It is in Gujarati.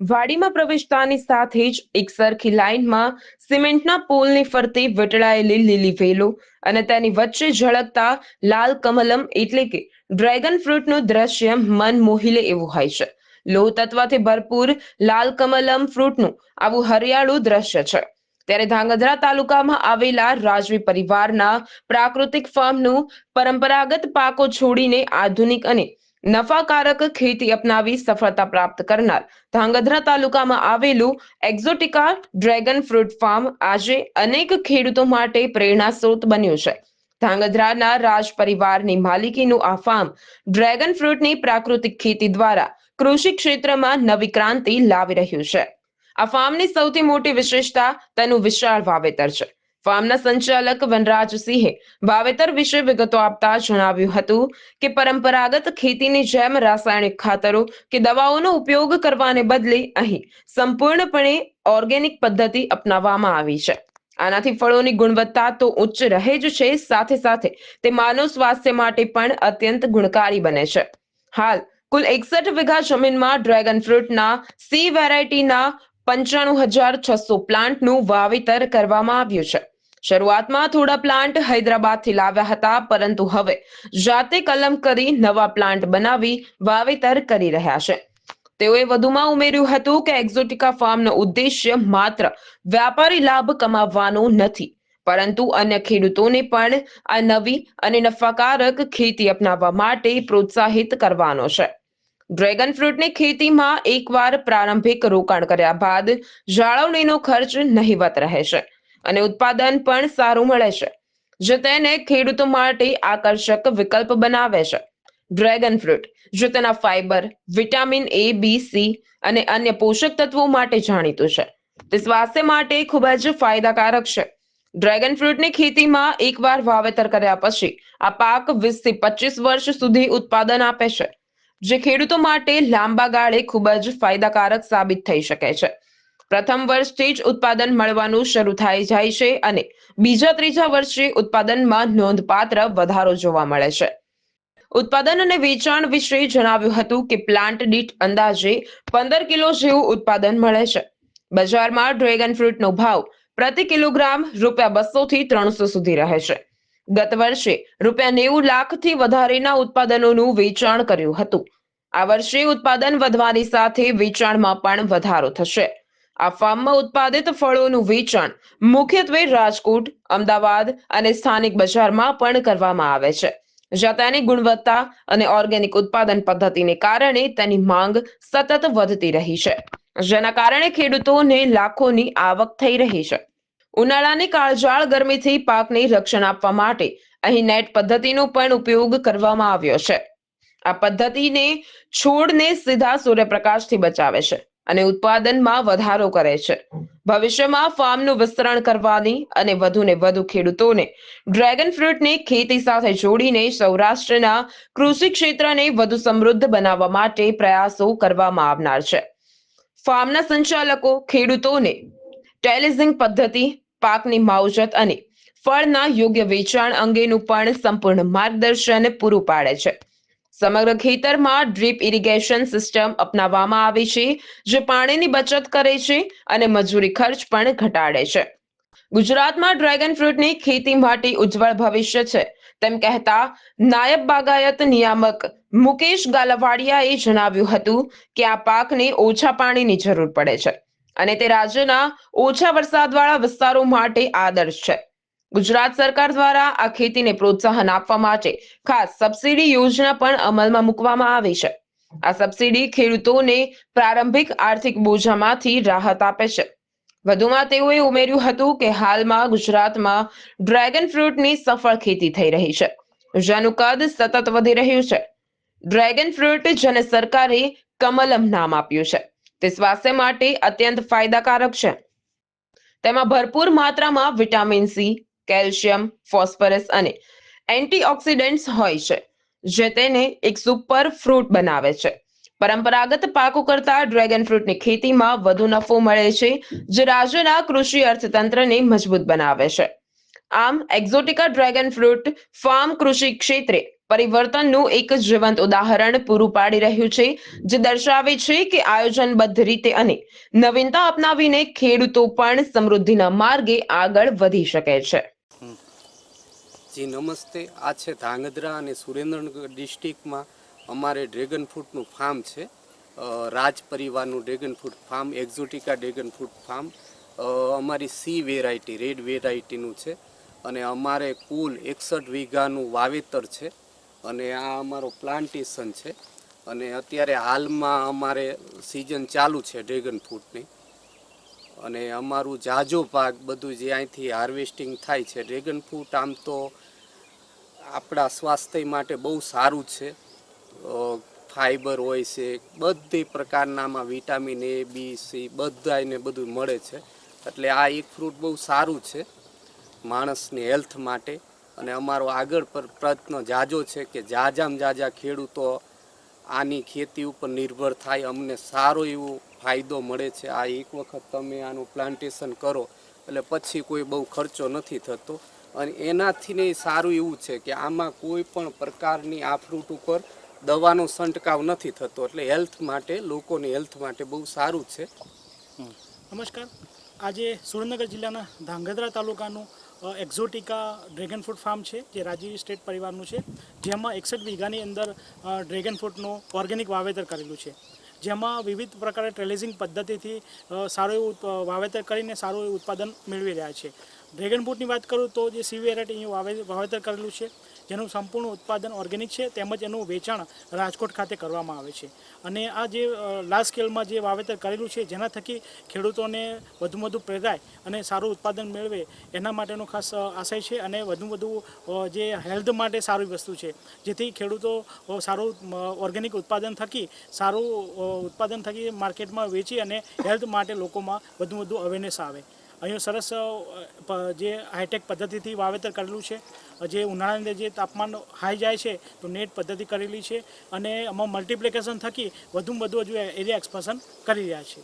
વાડીમાં પ્રવેશતાની સાથે જ એક સરખી લાઈનમાં સિમેન્ટના પોલની ફરતે વીંટળાયેલી લીલી વેલો અને તેની વચ્ચે ઝળકતા લાલ કમલમ એટલે કે ડ્રેગન ફ્રૂટનું દ્રશ્ય મન મોહી લે એવું હોય છે. લોહ તત્વથી ભરપૂર લાલ કમલમ ફ્રૂટનું આવું હરિયાળું દ્રશ્ય છે. ત્યારે ધાંગધ્રા તાલુકામાં આવેલા રાજવી પરિવારના પ્રાકૃતિક ફાર્મનું પરંપરાગત પાકો છોડીને આધુનિક અને નફાકારક ખેતી અપનાવી સફળતા પ્રાપ્ત કરનાર ધાંગધ્રા તાલુકામાં આવેલું એક્ઝોટિકા ડ્રેગન ફ્રૂટ ફાર્મ આજે અનેક ખેડૂતો માટે પ્રેરણા સ્ત્રોત બન્યું છે. ધાંગધ્રાના રાજ પરિવારની માલિકીનું આ ફાર્મ ડ્રેગન ફ્રૂટની પ્રાકૃતિક ખેતી દ્વારા કૃષિ ક્ષેત્રમાં નવી ક્રાંતિ લાવી રહ્યું છે. આ ફાર્મની સૌથી મોટી વિશેષતા તેનું વિશાળ વાવેતર છે. ફાર્મના સંચાલક વનરાજસિંહે વાવેતર વિશે વિગતો આપતા જણાવ્યું હતું કે પરંપરાગત ખેતીની જેમ રાસાયણિક ખાતરો કે દવાઓનો ઉપયોગ કરવાને બદલે અહીં સંપૂર્ણપણે ઓર્ગેનિક પદ્ધતિ અપનાવવામાં આવી છે. આનાથી ફળોની ગુણવત્તા તો ઉચ્ચ રહે જ છે, સાથે સાથે તે માનવ સ્વાસ્થ્ય માટે પણ અત્યંત ગુણકારી બને છે. હાલ, કુલ એકસઠ વીઘા જમીનમાં ડ્રેગન ફ્રૂટના સી વેરાયટીના પંચાણું હજાર છસો પ્લાન્ટનું વાવેતર કરવામાં આવ્યું છે. શરૂઆતમાં થોડા પ્લાન્ટ હૈદરાબાદથી લાવ્યા હતા, પરંતુ હવે જાતે કલમ કરી નવા પ્લાન્ટ બનાવી વાવેતર કરી રહ્યા છે. તેઓએ વધુમાં ઉમેર્યું હતું કે એક્ઝોટિકા ફાર્મનો ઉદ્દેશ્ય માત્ર વ્યાપારી લાભ કમાવવાનો નથી, પરંતુ અન્ય ખેડૂતોને પણ આ નવી અને નફાકારક ખેતી અપનાવવા માટે પ્રોત્સાહિત કરવાનો છે. ડ્રેગન ફ્રૂટની ખેતીમાં એકવાર પ્રારંભિક રોકાણ કર્યા બાદ જાળવણીનો ખર્ચ નહિવત રહેશે અને ઉત્પાદન પણ સારું મળે છે. જે તેને ખેડૂતો માટે આકર્ષક વિકલ્પ બનાવે છે. ડ્રેગન ફ્રૂટ જે તેના fibre vitamin A, B, C અને અન્ય પોષક તત્વો માટે જાણીતું છે. તે સ્વાસ્થ્ય માટે ખૂબ જ ફાયદાકારક છે. ડ્રેગન ફ્રૂટની ખેતીમાં એકવાર વાવેતર કર્યા પછી આ પાક વીસથી પચીસ વર્ષ સુધી ઉત્પાદન આપે છે. જે ખેડૂતો માટે લાંબા ગાળે ખૂબ જ ફાયદાકારક સાબિત થઈ શકે છે. પ્રથમ વર્ષથી જ ઉત્પાદન મળવાનું શરૂ થઈ જાય છે અને બીજા ત્રીજા વર્ષે ઉત્પાદનમાં નોંધપાત્ર વધારો જોવા મળે છે. ઉત્પાદન અને વેચાણ વિશે જણાવ્યું હતું કે પ્લાન્ટ દીઠ અંદાજે પંદર કિલો જેવું ઉત્પાદન મળે છે. બજારમાં ડ્રેગન ફ્રૂટનો ભાવ પ્રતિ કિલોગ્રામ રૂપિયા બસો થી ત્રણસો સુધી રહે છે. ગત વર્ષે રૂપિયા નેવું લાખથી વધારેના ઉત્પાદનોનું વેચાણ કર્યું હતું. આ વર્ષે ઉત્પાદન વધવાની સાથે વેચાણમાં પણ વધારો થશે. આ ફાર્મમાં ઉત્પાદિત ફળોનું વેચાણ મુખ્યત્વે રાજકોટ, અમદાવાદ અને સ્થાનિક બજારમાં પણ કરવામાં આવે છે. જ્યાં તેની ગુણવત્તા અને ઓર્ગેનિક ઉત્પાદન પદ્ધતિને કારણે તેની માંગ સતત વધતી રહી છે. જેના કારણે ખેડૂતોને લાખોની આવક થઈ રહી છે. ઉનાળાની કાળજાળ ગરમીથી પાકને રક્ષણ આપવા માટે અહીં નેટ પદ્ધતિનો પણ ઉપયોગ કરવામાં આવ્યો છે. આ પદ્ધતિને છોડને સીધા સૂર્યપ્રકાશથી બચાવે છે. અને ઉત્પાદનમાં વધારો કરે છે. ભવિષ્યમાં ફાર્મનું વિસ્તરણ કરવાની અને વધુને વધુ ખેડૂતોને ડ્રેગન ફ્રૂટની ખેતી સાથે જોડીને સૌરાષ્ટ્રના કૃષિ ક્ષેત્રને વધુ સમૃદ્ધ બનાવવા માટે પ્રયાસો કરવામાં આવનાર છે. ફાર્મના સંચાલકો, ખેડૂતોને ટેલિઝિંગ પદ્ધતિ, પાકની માવજત અને ફળના યોગ્ય વેચાણ અંગેનું પણ સંપૂર્ણ માર્ગદર્શન પૂરું પાડે છે. સમગ્ર ખેતરમાં ડ્રીપ ઇરિગેશન સિસ્ટમ અપનાવવામાં આવી છે, જે પાણીની બચત કરે છે અને મજૂરી ખર્ચ પણ ઘટાડે છે. ગુજરાતમાં ડ્રેગન ફ્રૂટની ખેતી માટે ઉજ્જવળ ભવિષ્ય છે. તેમ કહેતા નાયબ બાગાયત નિયામક મુકેશ ગાલવાડિયાએ જણાવ્યું હતું કે આ પાકને ઓછા પાણીની જરૂર પડે છે અને તે રાજ્યના ઓછા વરસાદવાળા વિસ્તારો માટે આદર્શ છે. ગુજરાત સરકાર દ્વારા આ ખેતીને પ્રોત્સાહન આપવા માટે ખાસ સબસિડી યોજના પણ અમલમાં મૂકવામાં આવી છે. આ સબસિડી ખેડૂતોને પ્રારંભિક આર્થિક બોજામાંથી રાહત આપે છે. વધુમાં તેઓએ ઉમેર્યું હતું કે હાલમાં ગુજરાતમાં ડ્રેગન ફ્રૂટની સફળ ખેતી થઈ રહી છે. જેનું કદ સતત વધી રહ્યું છે. ડ્રેગન ફ્રૂટ જેને સરકારે કમલમ નામ આપ્યું છે. તે સ્વાસ્થ્ય માટે અત્યંત ફાયદાકારક છે. તેમાં ભરપૂર માત્રામાં વિટામિન સી કેલ્શિયમ, ફોસ્ફરસ અને એન્ટીઓક્સિડન્ટ્સ હોય છે, જે તેને એક સુપર ફ્રૂટ બનાવે છે. પરંપરાગત પાકો કરતા ડ્રેગન ફ્રૂટની ખેતીમાં વધુ નફો મળે છે, જે રાજ્યના કૃષિ અર્થતંત્રને મજબૂત બનાવે છે. આમ, એક્ઝોટિકા ડ્રેગન ફ્રૂટ ફાર્મ કૃષિ ક્ષેત્રે પરિવર્તનનું એક જીવંત ઉદાહરણ પૂરું પાડી રહ્યું છે, જે દર્શાવે છે કે આયોજનબદ્ધ રીતે અને નવીનતા અપનાવીને ખેડૂતો પણ સમૃદ્ધિના માર્ગે આગળ વધી શકે છે. જી, નમસ્તે. આ છે ધાંગધ્રા અને સુરેન્દ્રનગર ડિસ્ટ્રિક્ટમાં અમારે ડ્રેગન ફ્રૂટનું ફાર્મ છે. રાજ પરિવારનું dragon fruit farm, exotica dragon fruit farm. અમારી સી વેરાયટી, રેડ વેરાયટીનું છે. અને અમારે કુલ એકસઠ વીઘાનું વાવેતર છે. અને આ અમારો પ્લાન્ટેશન છે. અને અત્યારે હાલમાં અમારે સિઝન ચાલુ છે ડ્રેગન ફ્રૂટની. અને અમારું જાજો પાક બધું જે અહીંથી હાર્વેસ્ટિંગ થાય છે ડ્રેગન ફ્રૂટ આમ તો આપણા સ્વાસ્થ્ય માટે બહુ સારું છે. ફાઈબર હોય છે, બધી પ્રકારનામાં વિટામિન એ બી સી બધા એને બધું મળે છે. એટલે આ એક ફ્રૂટ બહુ સારું છે માણસની હેલ્થ માટે. અને અમારો આગળ પર પ્રયત્ન જાજો છે કે જાજામાં જાજા ખેડૂતો આની ખેતી ઉપર નિર્ભર થાય. અમને સારો એવો ફાયદો મળે છે. આ એક વખત તમે આનું પ્લાન્ટેશન કરો, એટલે પછી કોઈ બહુ ખર્ચો નથી થતો. અને એનાથી ને સારું એવું છે કે આમાં કોઈ પણ પ્રકારની આ ફ્રૂટ ઉપર દવાનો છંટકાવ નથી થતો. એટલે હેલ્થ માટે, લોકોની હેલ્થ માટે બહુ સારું છે. નમસ્કાર. આજે સુરેન્દ્રનગર જિલ્લાના ધાંગધ્રા તાલુકાનું એક્ઝોટિકા ડ્રેગન ફ્રૂટ ફાર્મ છે, જે રાજીવ સ્ટેટ પરિવારનું છે. જેમાં એકસઠ વીઘાની અંદર ડ્રેગન ફ્રૂટનું ઓર્ગેનિક વાવેતર કરેલું છે. જેમાં વિવિધ પ્રકારે ટ્રેલેઝિંગ પદ્ધતિથી સારું એવું વાવેતર કરીને સારું એવું ઉત્પાદન મેળવી રહ્યા છે. ડ્રેગન ફ્રૂટની વાત કરું તો જે સી વેરાયટી અહીંયા વાવેતર કરેલું છે, જેનું સંપૂર્ણ ઉત્પાદન ઓર્ગેનિક છે, તેમજ એનું વેચાણ રાજકોટ ખાતે કરવામાં આવે છે. અને આ જે લાર્જ સ્કેલમાં જે વાવેતર કરેલું છે, જેના થકી ખેડૂતોને વધુમાં વધુ પ્રેરાય અને સારું ઉત્પાદન મેળવે, એના માટેનો ખાસ આશય છે અને વધુ વધુ જે હેલ્થ માટે સારી વસ્તુ છે. જેથી ખેડૂતો સારું ઓર્ગેનિક ઉત્પાદન થકી, સારું ઉત્પાદન થકી માર્કેટમાં વેચી અને હેલ્થ માટે લોકોમાં વધુ વધુ અવેરનેસ આવે. અહીં સરસ જે હાઈટેક પદ્ધતિથી વાવેતર કરેલું છે, જે ઉનાળાની અંદર જે તાપમાન હાઈ જાય છે, તો નેટ પદ્ધતિ કરેલી છે અને આમાં મલ્ટિપ્લિકેશન થકી વધુમાં વધુ હજુ એરિયા એક્સપાન્શન કરી રહ્યા છે.